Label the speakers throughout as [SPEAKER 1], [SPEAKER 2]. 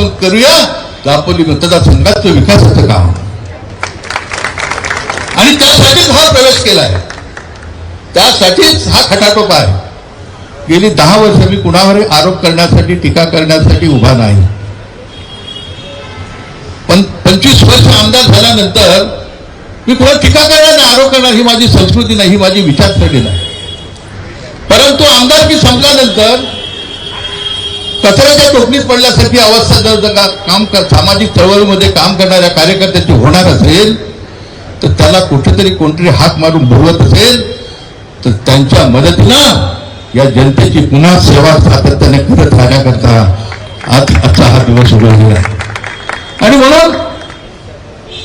[SPEAKER 1] आजपासून करूया दापोली मतदारसंघाचं विकासाचं काम. आणि त्यासाठीच हा प्रवेश केला आहे त्यासाठीच हा खटाटोप आहे. गेली दहा वर्ष मी कुणावर आरोप करण्यासाठी टीका करण्यासाठी उभा नाही. पण पंचवीस वर्ष आमदार झाल्यानंतर मी कुणा टीका करणार नाही आरोप करणार ही माझी संस्कृती नाही ही माझी विचारसरणी नाही. परंतु आमदारकी संपल्यानंतर कचऱ्याच्या टोपलीत पडल्यासारखी अवस्था जर जर का- काम कर सामाजिक चळवळीमध्ये काम करणाऱ्या कार्यकर्त्याची होणार असेल तर त्याला कुठेतरी कोणतरी हात मारून भरवत असेल तर त्यांच्या मदतीनं या जनतेची पुन्हा सेवा सातत्याने करत राहण्याकरता आज आजचा हा दिवस उभा झाला आणि म्हणून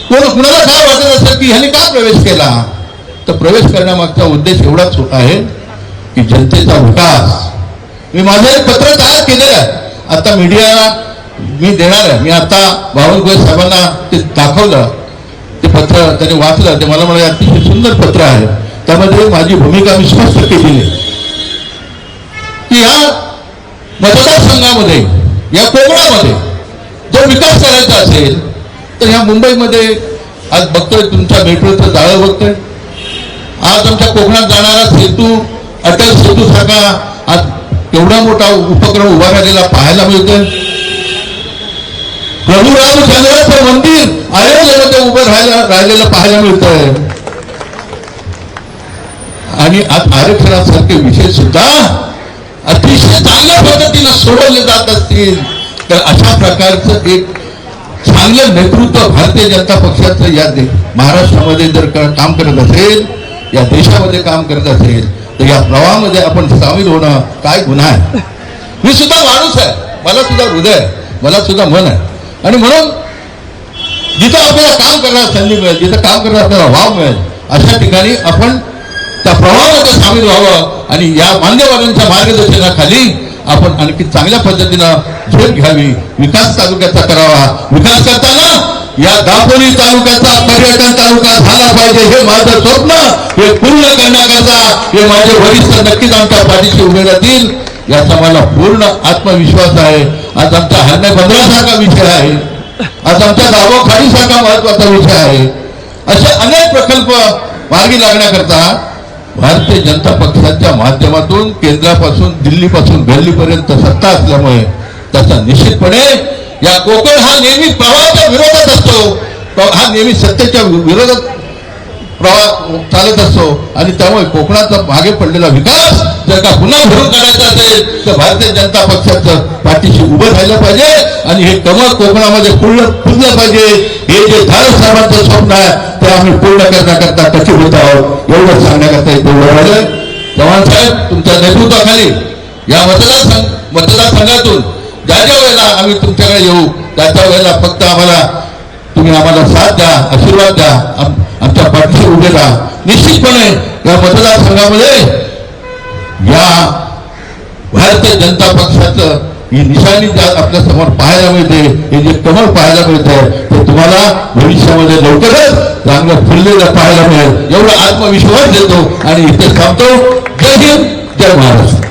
[SPEAKER 1] कोण कुणाला काय वाटत असेल की ह्याने का प्रवेश केला तर प्रवेश करण्यामागचा उद्देश एवढाच आहे की जनतेचा विकास मी माझं एक पत्र तयार केलेलं आहे. आता मीडियाला मी देणार आहे. मी आता बावनकुळे साहेबांना ते दाखवलं. ते पत्र त्याने वाचलं. ते मला म्हणाले अतिशय सुंदर पत्र आहे. त्यामध्ये माझी भूमिका मी स्पष्ट केलेली आहे. की या मतदारसंघामध्ये या कोकणामध्ये जो विकास करायचा असेल तर ह्या मुंबईमध्ये आज बघतोय तुमच्या मेट्रोचं जाळं बघतोय. आज आमच्या कोकणात जाणारा सेतू अटल सेतू सारखा आज एवढा मोठा उपक्रम उभा राहिलेला पाहायला मिळतोय. प्रभू रामचंद्राचं मंदिर अयोध्येमध्ये उभं राहायला राहिलेलं पाहायला मिळतंय. आणि आज आरक्षणासारखे विषय सुद्धा अतिशय चांगल्या पद्धतीनं सोडवले जात असतील. तर अशा प्रकारचं एक चांगलं नेतृत्व भारतीय जनता पक्षाचं या महाराष्ट्रामध्ये जर काम करत असेल या देशामध्ये काम करत असेल तर या प्रवाहामध्ये आपण सामील होणं काय गुन्हा आहे? मी सुद्धा माणूस आहे. मला सुद्धा हृदय मला सुद्धा मन आहे. आणि म्हणून जिथं आपल्याला काम करण्यास संधी मिळेल जिथं काम करण्यास आपल्याला वाव मिळेल अशा ठिकाणी आपण त्या प्रवाहामध्ये सामील व्हावं आणि या मान्यवरांच्या मार्गदर्शनाखाली आपण आणखी चांगल्या पद्धतीनं झेप घ्यावी. विकास तालुक्याचा करावा. विकास करताना या दापोली तालुक्याचा पर्यटन तालुका झाला पाहिजे हे माझं स्वप्न. हे पूर्ण करण्याकरता हे माझे वरिष्ठ नक्कीच आमच्या पाठीशी उभे राहतील. याचा मला पूर्ण आत्मविश्वास आहे. आज आमचा हरणे बंदरासारखा विषय आहे. आज आमच्या दावोखाडीसारखा महत्त्वाचा विषय आहे. असे अनेक प्रकल्प मार्गी लागण्याकरता भारतीय जनता पक्षाच्या माध्यमातून केंद्रापासून दिल्लीपासून गल्लीपर्यंत सत्ता असल्यामुळे त्याचा निश्चितपणे या कोकण हा नेहमी प्रवाहाच्या विरोधात असतो. हा नेहमी सत्तेच्या विरोधात प्रवाह चालत असतो. आणि त्यामुळे कोकणाचा मागे पडलेला विकास जर का पुन्हा भरून काढायचा असेल तर भारतीय जनता पक्षाचं पाठीशी उभं राहिलं पाहिजे आणि हे कमळ कोकणामध्ये पूर्ण फुललं पाहिजे. हे जे धारक साहेबांचं स्वप्न आहे ते आम्ही पूर्ण करण्याकरता कसे होत आहोत. एवढं सांगण्याकरता इथे उभं राहिलं चव्हाण साहेब तुमच्या नेतृत्वाखाली या मतदारसंघ मतदारसंघातून ज्या ज्या वेळेला आम्ही तुमच्याकडे येऊ त्या त्या वेळेला फक्त आम्हाला तुम्ही आम्हाला साथ द्या आशीर्वाद द्या आमच्या पाठीशी उभे राहा. निश्चितपणे या मतदारसंघामध्ये या भारतीय जनता पक्षाचं ही निशाणी आपल्यासमोर पाहायला मिळते. हे जे कमळ पाहायला मिळतं ते तुम्हाला भविष्यामध्ये लवकरच चांगलं फुललेलं पाहायला मिळेल. एवढा आत्मविश्वास देतो आणि इथे थांबतो. जय हिंद जय महाराष्ट्र.